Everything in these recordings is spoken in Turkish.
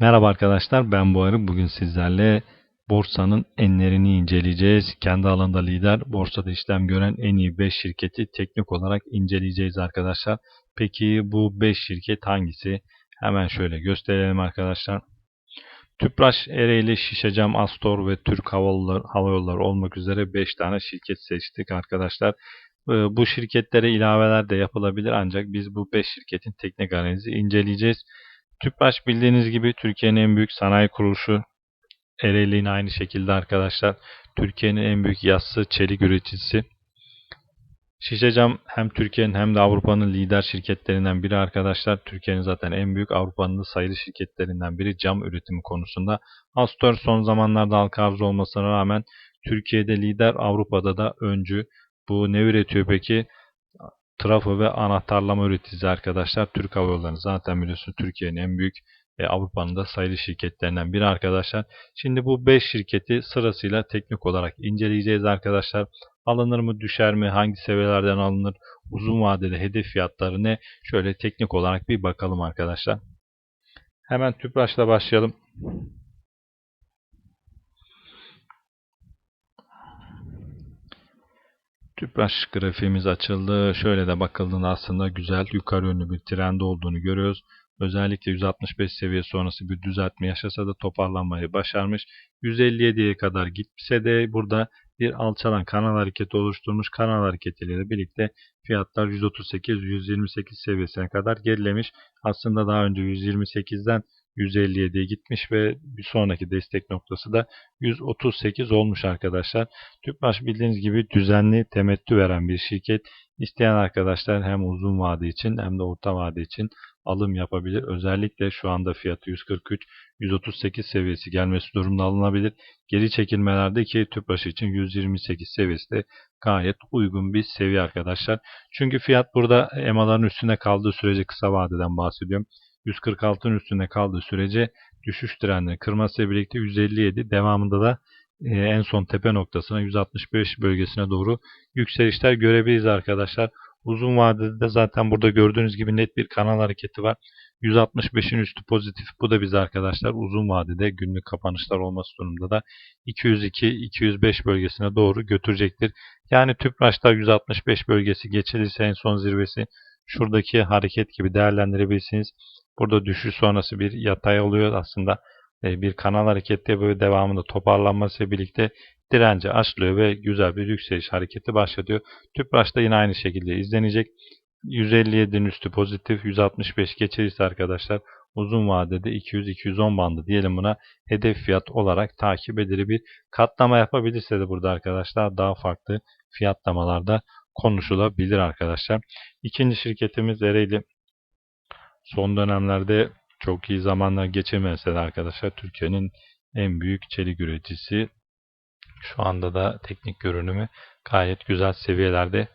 Merhaba arkadaşlar ben Buharı. Bugün sizlerle borsanın enlerini inceleyeceğiz. Kendi alanında lider borsada işlem gören en iyi 5 şirketi teknik olarak inceleyeceğiz arkadaşlar. Peki bu 5 şirket hangisi? Hemen şöyle gösterelim arkadaşlar. Tüpraş, Ereğli, Şişecam, Astor ve Türk Hava Yolları, Hava Yolları olmak üzere 5 tane şirket seçtik arkadaşlar. Ee, bu şirketlere ilaveler de yapılabilir ancak biz bu 5 şirketin teknik analizi inceleyeceğiz. Tüpraş bildiğiniz gibi Türkiye'nin en büyük sanayi kuruluşu. Ereğli'nin aynı şekilde arkadaşlar. Türkiye'nin en büyük yassı çelik üreticisi. Şişecam hem Türkiye'nin hem de Avrupa'nın lider şirketlerinden biri arkadaşlar. Türkiye'nin zaten en büyük Avrupa'nın da sayılı şirketlerinden biri cam üretimi konusunda. Astor son zamanlarda halka arz olmasına rağmen Türkiye'de lider Avrupa'da da öncü. Bu ne üretiyor peki? Trafo ve anahtarlama üreticisi arkadaşlar. Türk Hava Yolları zaten biliyorsunuz Türkiye'nin en büyük ve Avrupa'nın da sayılı şirketlerinden biri arkadaşlar. Şimdi bu 5 şirketi sırasıyla teknik olarak inceleyeceğiz arkadaşlar. Alınır mı düşer mi hangi seviyelerden alınır uzun vadeli hedef fiyatları ne şöyle teknik olarak bir bakalım arkadaşlar. Hemen Tüpraş'la başlayalım. Tüpraş grafiğimiz açıldı. Şöyle de bakıldığında aslında güzel yukarı yönlü bir trend olduğunu görüyoruz. Özellikle 165 seviye sonrası bir düzeltme yaşasa da toparlanmayı başarmış. 157'ye kadar gitse de burada bir alçalan kanal hareketi oluşturmuş. Kanal hareketiyle birlikte fiyatlar 138-128 seviyesine kadar gerilemiş. Aslında daha önce 128'den 157'ye gitmiş ve bir sonraki destek noktası da 138 olmuş arkadaşlar. Tüpraş bildiğiniz gibi düzenli temettü veren bir şirket. İsteyen arkadaşlar hem uzun vade için hem de orta vade için alım yapabilir. Özellikle şu anda fiyatı 143-138 seviyesi gelmesi durumunda alınabilir. Geri çekilmelerde ki Tüpraş için 128 seviyesi de gayet uygun bir seviye arkadaşlar. Çünkü fiyat burada EMA'ların üstünde kaldığı sürece kısa vadeden bahsediyorum. 146'ın üstünde kaldığı sürece düşüş trendini kırmasıyla birlikte 157 devamında da e, en son tepe noktasına 165 bölgesine doğru yükselişler görebiliriz arkadaşlar. Uzun vadede de zaten burada gördüğünüz gibi net bir kanal hareketi var. 165'in üstü pozitif. Bu da bizi arkadaşlar uzun vadede günlük kapanışlar olması durumunda da 202-205 bölgesine doğru götürecektir. Yani Tüpraş'ta 165 bölgesi geçilirse en son zirvesi şuradaki hareket gibi değerlendirebilirsiniz. Burada düşüş sonrası bir yatay oluyor aslında. E, bir kanal hareketi böyle devamında toparlanması birlikte direnci açlıyor ve güzel bir yükseliş hareketi başlatıyor. Tüpraş'ta yine aynı şekilde izlenecek. 157'nin üstü pozitif, 165 geçerisi arkadaşlar uzun vadede 200-210 bandı diyelim buna hedef fiyat olarak takip edilir bir katlama yapabilirse de burada arkadaşlar daha farklı fiyatlamalarda konuşulabilir arkadaşlar. İkinci şirketimiz Ereğli son dönemlerde çok iyi zamanlar geçirmese de arkadaşlar Türkiye'nin en büyük çelik üreticisi. Şu anda da teknik görünümü gayet güzel seviyelerde.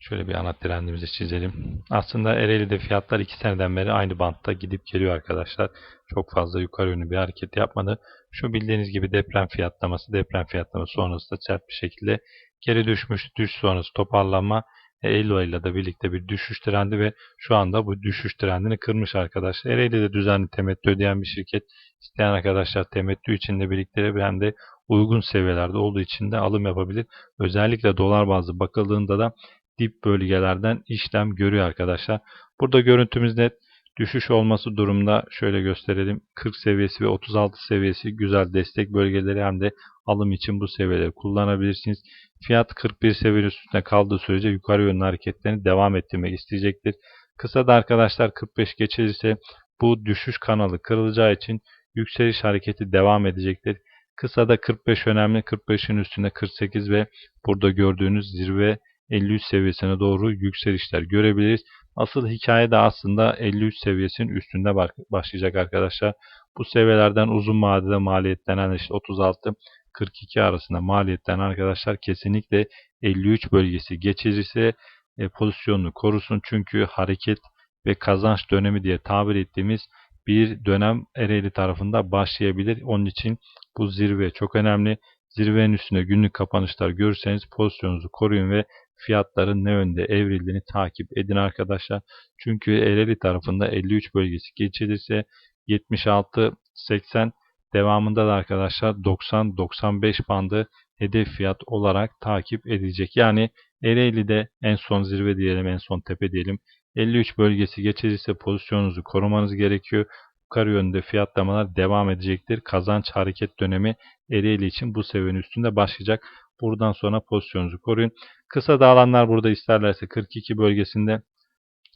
Şöyle bir ana trendimizi çizelim. Aslında Ereğli'de fiyatlar 2 seneden beri aynı bantta gidip geliyor arkadaşlar. Çok fazla yukarı yönlü bir hareket yapmadı. Şu bildiğiniz gibi deprem fiyatlaması, deprem fiyatlaması sonrasında sert bir şekilde geri düşmüş. Düş sonrası toparlanma Eylül ayıyla da birlikte bir düşüş trendi ve şu anda bu düşüş trendini kırmış arkadaşlar. Ereğli de düzenli temettü ödeyen bir şirket. İsteyen arkadaşlar temettü içinde birlikte hem de uygun seviyelerde olduğu için de alım yapabilir. Özellikle dolar bazlı bakıldığında da dip bölgelerden işlem görüyor arkadaşlar. Burada görüntümüz net. Düşüş olması durumda şöyle gösterelim. 40 seviyesi ve 36 seviyesi güzel destek bölgeleri hem de alım için bu seviyeleri kullanabilirsiniz. Fiyat 41 seviye üstünde kaldığı sürece yukarı yönlü hareketlerini devam ettirmek isteyecektir. Kısa da arkadaşlar 45 geçilirse bu düşüş kanalı kırılacağı için yükseliş hareketi devam edecektir. Kısa da 45 önemli. 45'in üstünde 48 ve burada gördüğünüz zirve 53 seviyesine doğru yükselişler görebiliriz. Asıl hikaye de aslında 53 seviyesinin üstünde başlayacak arkadaşlar. Bu seviyelerden uzun vadede maliyetlenen işte 36 42 arasında maliyetten arkadaşlar kesinlikle 53 bölgesi geçirirse e, pozisyonunu korusun. Çünkü hareket ve kazanç dönemi diye tabir ettiğimiz bir dönem Ereğli tarafında başlayabilir. Onun için bu zirve çok önemli. Zirvenin üstünde günlük kapanışlar görürseniz pozisyonunuzu koruyun ve fiyatların ne yönde evrildiğini takip edin arkadaşlar. Çünkü Ereğli tarafında 53 bölgesi geçilirse 76-80 devamında da arkadaşlar 90-95 bandı hedef fiyat olarak takip edilecek. Yani Ereğli'de en son zirve diyelim, en son tepe diyelim. 53 bölgesi geçecekse pozisyonunuzu korumanız gerekiyor. Yukarı yönde fiyatlamalar devam edecektir. Kazanç hareket dönemi Ereğli için bu seviyenin üstünde başlayacak. Buradan sonra pozisyonunuzu koruyun. Kısa dağılanlar burada isterlerse 42 bölgesinde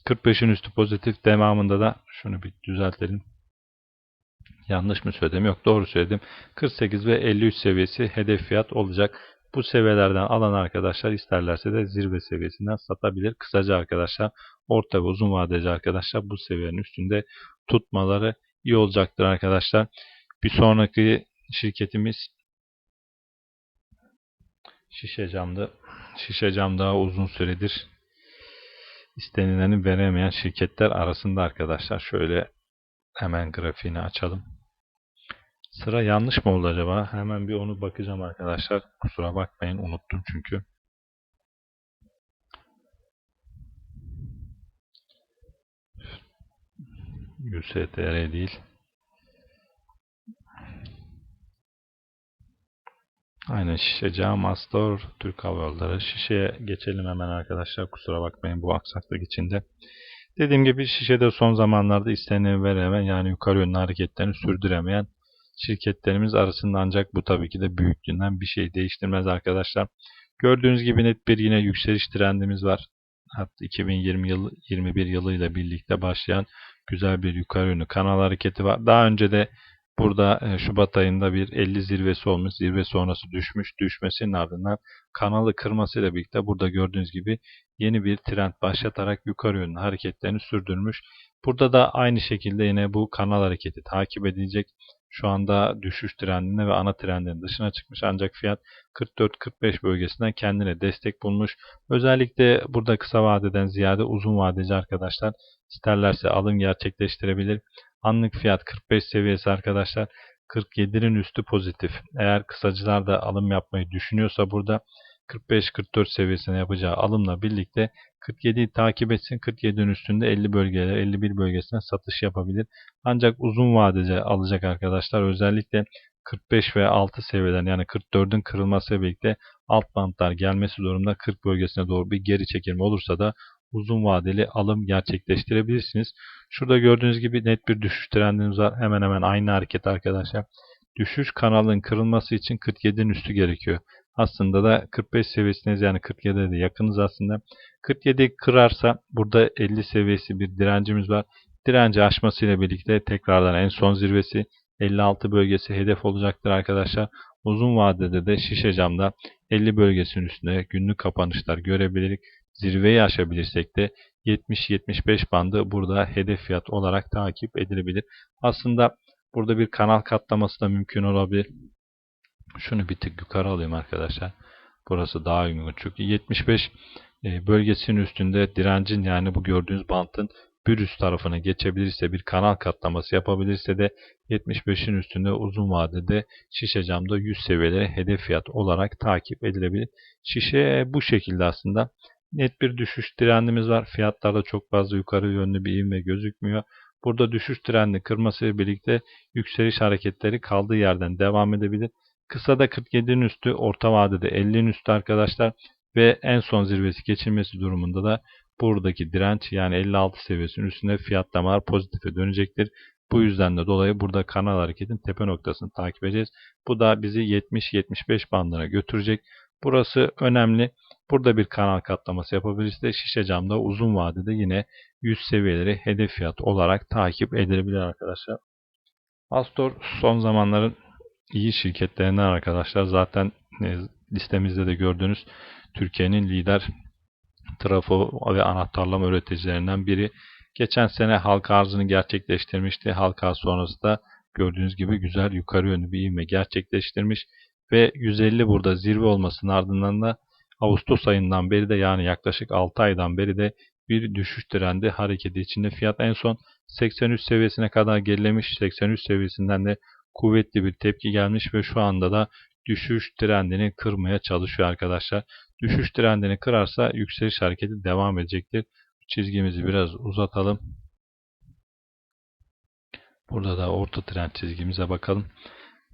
45'in üstü pozitif devamında da şunu bir düzeltelim. Yanlış mı söyledim? Yok doğru söyledim. 48 ve 53 seviyesi hedef fiyat olacak. Bu seviyelerden alan arkadaşlar isterlerse de zirve seviyesinden satabilir. Kısaca arkadaşlar orta ve uzun vadeci arkadaşlar bu seviyenin üstünde tutmaları iyi olacaktır arkadaşlar. Bir sonraki şirketimiz şişe camdı. Şişe cam daha uzun süredir istenileni veremeyen şirketler arasında arkadaşlar. Şöyle hemen grafiğini açalım. Sıra yanlış mı oldu acaba? Hemen bir onu bakacağım arkadaşlar. Kusura bakmayın unuttum çünkü. USTR değil. Aynen şişe cam Astor Türk Hava Yolları. Şişeye geçelim hemen arkadaşlar. Kusura bakmayın bu aksaklık içinde. Dediğim gibi şişede son zamanlarda isteneni veremeyen yani yukarı yönlü hareketlerini sürdüremeyen şirketlerimiz arasında ancak bu tabii ki de büyüklüğünden bir şey değiştirmez arkadaşlar. Gördüğünüz gibi net bir yine yükseliş trendimiz var. Hatta 2020 yılı 21 yılıyla birlikte başlayan güzel bir yukarı yönlü kanal hareketi var. Daha önce de burada e, Şubat ayında bir 50 zirvesi olmuş. Zirve sonrası düşmüş. Düşmesinin ardından kanalı kırmasıyla birlikte burada gördüğünüz gibi yeni bir trend başlatarak yukarı yönlü hareketlerini sürdürmüş. Burada da aynı şekilde yine bu kanal hareketi takip edilecek. Şu anda düşüş trendine ve ana trendin dışına çıkmış ancak fiyat 44-45 bölgesinden kendine destek bulmuş. Özellikle burada kısa vadeden ziyade uzun vadeci arkadaşlar isterlerse alım gerçekleştirebilir. Anlık fiyat 45 seviyesi arkadaşlar. 47'nin üstü pozitif. Eğer kısacılar da alım yapmayı düşünüyorsa burada 45-44 seviyesine yapacağı alımla birlikte 47'yi takip etsin. 47'nin üstünde 50 bölgeler 51 bölgesine satış yapabilir. Ancak uzun vadede alacak arkadaşlar özellikle 45 ve 6 seviyeden yani 44'ün kırılması birlikte alt bantlar gelmesi durumunda 40 bölgesine doğru bir geri çekilme olursa da uzun vadeli alım gerçekleştirebilirsiniz. Şurada gördüğünüz gibi net bir düşüş trendimiz var. Hemen hemen aynı hareket arkadaşlar. Düşüş kanalın kırılması için 47'nin üstü gerekiyor. Aslında da 45 seviyesiniz yani 47'ye de yakınız aslında. 47 kırarsa burada 50 seviyesi bir direncimiz var. Direnci aşmasıyla birlikte tekrardan en son zirvesi 56 bölgesi hedef olacaktır arkadaşlar. Uzun vadede de şişe camda 50 bölgesinin üstünde günlük kapanışlar görebiliriz. Zirveyi aşabilirsek de 70-75 bandı burada hedef fiyat olarak takip edilebilir. Aslında burada bir kanal katlaması da mümkün olabilir. Şunu bir tık yukarı alayım arkadaşlar. Burası daha uygun. Çünkü 75 e, bölgesinin üstünde direncin yani bu gördüğünüz bantın bir üst tarafına geçebilirse bir kanal katlaması yapabilirse de 75'in üstünde uzun vadede şişe camda 100 seviyeleri hedef fiyat olarak takip edilebilir. Şişe bu şekilde aslında net bir düşüş trendimiz var. Fiyatlarda çok fazla yukarı yönlü bir ivme gözükmüyor. Burada düşüş trendi kırmasıyla birlikte yükseliş hareketleri kaldığı yerden devam edebilir. Kısada 47'nin üstü, orta vadede 50'nin üstü arkadaşlar ve en son zirvesi geçilmesi durumunda da buradaki direnç yani 56 seviyesinin üstünde fiyatlamalar pozitife dönecektir. Bu yüzden de dolayı burada kanal hareketin tepe noktasını takip edeceğiz. Bu da bizi 70-75 bandına götürecek. Burası önemli. Burada bir kanal katlaması yapabiliriz de şişe camda uzun vadede yine 100 seviyeleri hedef fiyat olarak takip edilebilir arkadaşlar. Astor son zamanların iyi şirketlerinden arkadaşlar. Zaten e, listemizde de gördüğünüz Türkiye'nin lider trafo ve anahtarlama üreticilerinden biri. Geçen sene halka arzını gerçekleştirmişti. Halka arz sonrası da gördüğünüz gibi güzel yukarı yönlü bir ivme gerçekleştirmiş. Ve 150 burada zirve olmasının ardından da Ağustos ayından beri de yani yaklaşık 6 aydan beri de bir düşüş trendi hareketi içinde. Fiyat en son 83 seviyesine kadar gerilemiş. 83 seviyesinden de kuvvetli bir tepki gelmiş ve şu anda da düşüş trendini kırmaya çalışıyor arkadaşlar. Düşüş trendini kırarsa yükseliş hareketi devam edecektir. Çizgimizi biraz uzatalım. Burada da orta trend çizgimize bakalım.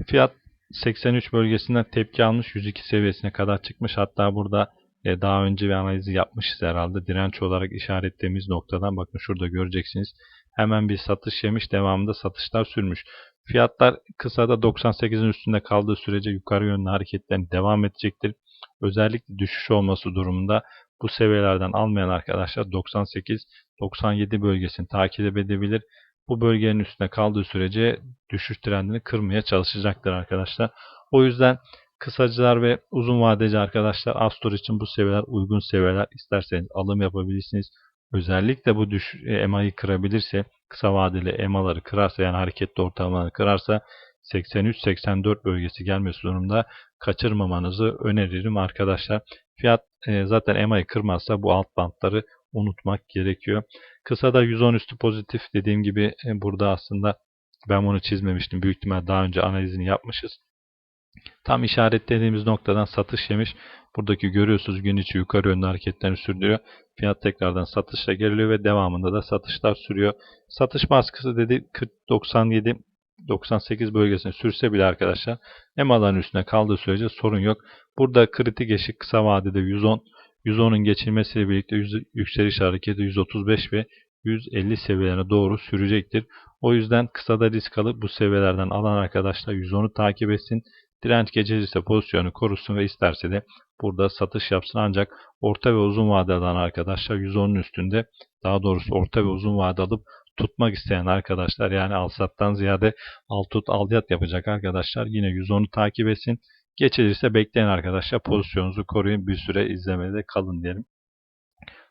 Fiyat 83 bölgesinden tepki almış 102 seviyesine kadar çıkmış. Hatta burada e, daha önce bir analizi yapmışız herhalde. Direnç olarak işaretlediğimiz noktadan bakın şurada göreceksiniz. Hemen bir satış yemiş devamında satışlar sürmüş. Fiyatlar kısada 98'in üstünde kaldığı sürece yukarı yönlü hareketlerin devam edecektir. Özellikle düşüş olması durumunda bu seviyelerden almayan arkadaşlar 98-97 bölgesini takip edebilir. Bu bölgenin üstünde kaldığı sürece düşüş trendini kırmaya çalışacaktır arkadaşlar. O yüzden kısacılar ve uzun vadeci arkadaşlar Astor için bu seviyeler uygun seviyeler. İsterseniz alım yapabilirsiniz. Özellikle bu düş EMA'yı kırabilirse kısa vadeli EMA'ları kırarsa yani hareketli ortalamaları kırarsa 83-84 bölgesi gelmesi durumda kaçırmamanızı öneririm arkadaşlar. Fiyat e, zaten EMA'yı kırmazsa bu alt bantları unutmak gerekiyor. Kısada 110 üstü pozitif dediğim gibi e, burada aslında ben bunu çizmemiştim. Büyük ihtimal daha önce analizini yapmışız. Tam işaretlediğimiz noktadan satış yemiş. Buradaki görüyorsunuz gün içi yukarı yönlü hareketlerini sürdürüyor. Fiyat tekrardan satışa geriliyor ve devamında da satışlar sürüyor. Satış baskısı dedi 97 98 bölgesine sürse bile arkadaşlar EMA'ların üstüne kaldığı sürece sorun yok. Burada kritik eşik kısa vadede 110 110'un geçilmesiyle birlikte yükseliş hareketi 135 ve 150 seviyelerine doğru sürecektir. O yüzden kısada risk alıp bu seviyelerden alan arkadaşlar 110'u takip etsin. Direnç gecesi pozisyonu korusun ve isterse de burada satış yapsın. Ancak orta ve uzun vadeli alan arkadaşlar 110'un üstünde daha doğrusu orta ve uzun vade alıp tutmak isteyen arkadaşlar yani alsattan ziyade al tut al yat yapacak arkadaşlar yine 110'u takip etsin. Geçilirse bekleyen arkadaşlar pozisyonunuzu koruyun bir süre izlemede kalın diyelim.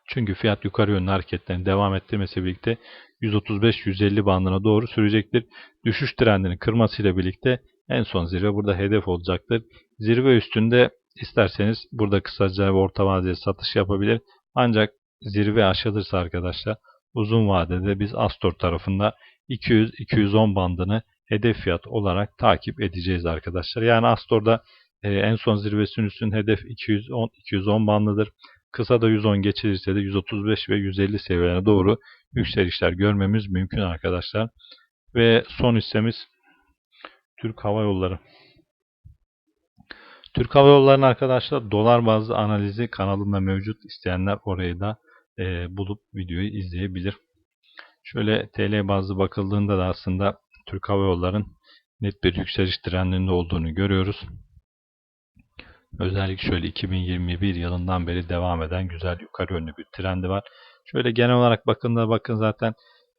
Çünkü fiyat yukarı yönlü hareketlerini devam ettirmesi birlikte 135-150 bandına doğru sürecektir. Düşüş trendini kırmasıyla birlikte en son zirve burada hedef olacaktır. Zirve üstünde isterseniz burada kısaca orta vadeli satış yapabilir. Ancak zirve aşılırsa arkadaşlar uzun vadede biz Astor tarafında 200-210 bandını hedef fiyat olarak takip edeceğiz arkadaşlar. Yani Astor'da e, en son zirvesinin üstün hedef 210, 210 bandıdır. Kısa da 110 geçilirse de 135 ve 150 seviyelerine doğru yükselişler görmemiz mümkün arkadaşlar. Ve son hissemiz Türk Hava Yolları. Türk Hava Yolları'nın arkadaşlar dolar bazlı analizi kanalımda mevcut. İsteyenler orayı da e, bulup videoyu izleyebilir. Şöyle TL bazlı bakıldığında da aslında Türk Hava Yolları'nın net bir yükseliş trendinde olduğunu görüyoruz. Özellikle şöyle 2021 yılından beri devam eden güzel yukarı yönlü bir trendi var. Şöyle genel olarak bakın bakın zaten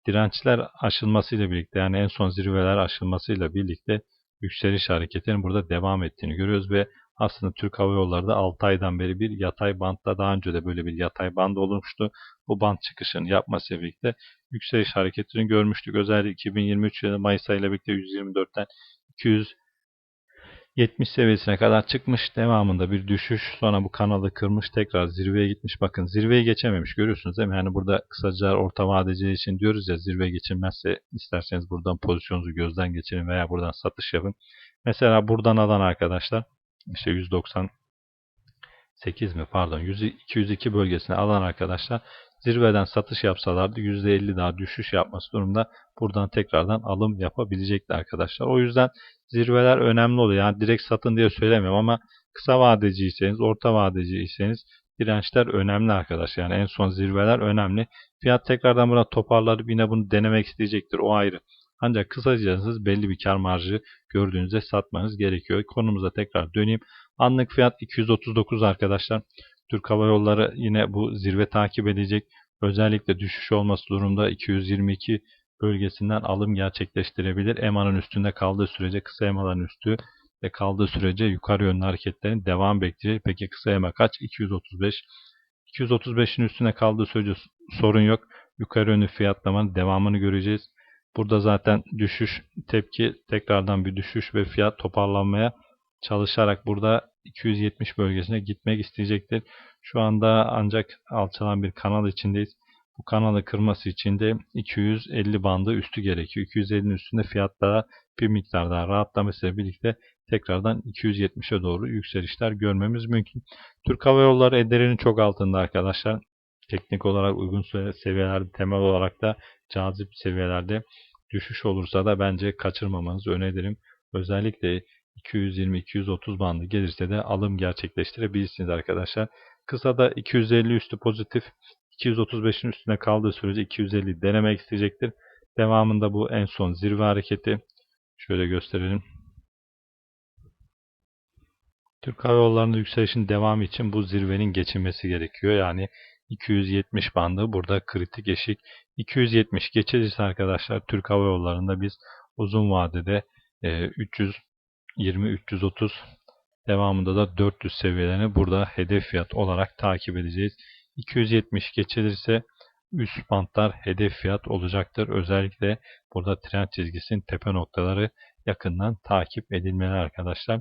dirençler aşılmasıyla birlikte yani en son zirveler aşılmasıyla birlikte yükseliş hareketinin burada devam ettiğini görüyoruz ve aslında Türk Hava Yolları da 6 aydan beri bir yatay bantta daha önce de böyle bir yatay band olmuştu. Bu band çıkışını yapmasıyla birlikte yükseliş hareketini görmüştük. Özellikle 2023 yılı Mayıs ayıyla birlikte 124'ten 200 70 seviyesine kadar çıkmış. Devamında bir düşüş. Sonra bu kanalı kırmış. Tekrar zirveye gitmiş. Bakın zirveyi geçememiş. Görüyorsunuz değil mi? Yani burada kısaca orta vadeci için diyoruz ya zirve geçilmezse isterseniz buradan pozisyonunuzu gözden geçirin veya buradan satış yapın. Mesela buradan alan arkadaşlar işte 198 mi pardon 100, 202 bölgesine alan arkadaşlar zirveden satış yapsalardı %50 daha düşüş yapması durumda buradan tekrardan alım yapabilecekti arkadaşlar. O yüzden zirveler önemli oluyor. Yani direkt satın diye söylemiyorum ama kısa vadeciyseniz, orta vadeciyseniz dirençler önemli arkadaşlar. Yani en son zirveler önemli. Fiyat tekrardan buna toparlanıp yine bunu denemek isteyecektir. O ayrı. Ancak kısacası belli bir kar marjı gördüğünüzde satmanız gerekiyor. Konumuza tekrar döneyim. Anlık fiyat 239 arkadaşlar. Türk Hava Yolları yine bu zirve takip edecek. Özellikle düşüş olması durumda 222 bölgesinden alım gerçekleştirebilir. EMA'nın üstünde kaldığı sürece kısa EMA'ların üstü ve kaldığı sürece yukarı yönlü hareketlerin devam bekleyecek. Peki kısa EMA kaç? 235. 235'in üstüne kaldığı sürece sorun yok. Yukarı yönlü fiyatlamanın devamını göreceğiz. Burada zaten düşüş tepki tekrardan bir düşüş ve fiyat toparlanmaya çalışarak burada 270 bölgesine gitmek isteyecektir. Şu anda ancak alçalan bir kanal içindeyiz. Bu kanalı kırması için de 250 bandı üstü gerekiyor. 250'nin üstünde fiyatlara bir miktar daha rahatlamasıyla birlikte tekrardan 270'e doğru yükselişler görmemiz mümkün. Türk Hava Yolları ederinin çok altında arkadaşlar. Teknik olarak uygun seviyelerde, temel olarak da cazip seviyelerde düşüş olursa da bence kaçırmamanızı öneririm. Özellikle 220-230 bandı gelirse de alım gerçekleştirebilirsiniz arkadaşlar. Kısada 250 üstü pozitif, 235'in üstüne kaldığı sürece 250 denemek isteyecektir. Devamında bu en son zirve hareketi. Şöyle gösterelim. Türk Hava Yolları'nda yükselişin devamı için bu zirvenin geçilmesi gerekiyor. Yani 270 bandı burada kritik eşik. 270 geçilirse arkadaşlar Türk Hava Yolları'nda biz uzun vadede 320-330 devamında da 400 seviyelerini burada hedef fiyat olarak takip edeceğiz. 270 geçilirse üst bantlar hedef fiyat olacaktır. Özellikle burada trend çizgisinin tepe noktaları yakından takip edilmeli arkadaşlar.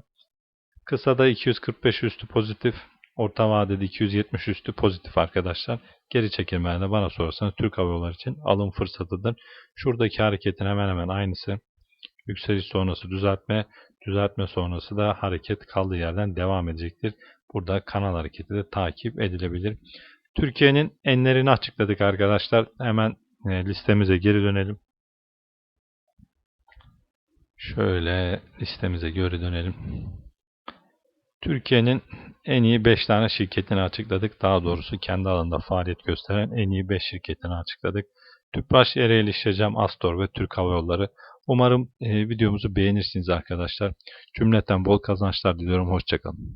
Kısada 245 üstü pozitif, orta vadede 270 üstü pozitif arkadaşlar. Geri çekilmelerde bana sorarsanız Türk Hava Yolları için alım fırsatıdır. Şuradaki hareketin hemen hemen aynısı. Yükseliş sonrası düzeltme, düzeltme sonrası da hareket kaldığı yerden devam edecektir. Burada kanal hareketi de takip edilebilir. Türkiye'nin enlerini açıkladık arkadaşlar. Hemen e, listemize geri dönelim. Şöyle listemize geri dönelim. Türkiye'nin en iyi 5 tane şirketini açıkladık. Daha doğrusu kendi alanında faaliyet gösteren en iyi 5 şirketini açıkladık. Tüpraş, Ereğli İşleyeceğim, Astor ve Türk Hava Yolları. Umarım e, videomuzu beğenirsiniz arkadaşlar. Cümleten bol kazançlar diliyorum. Hoşçakalın.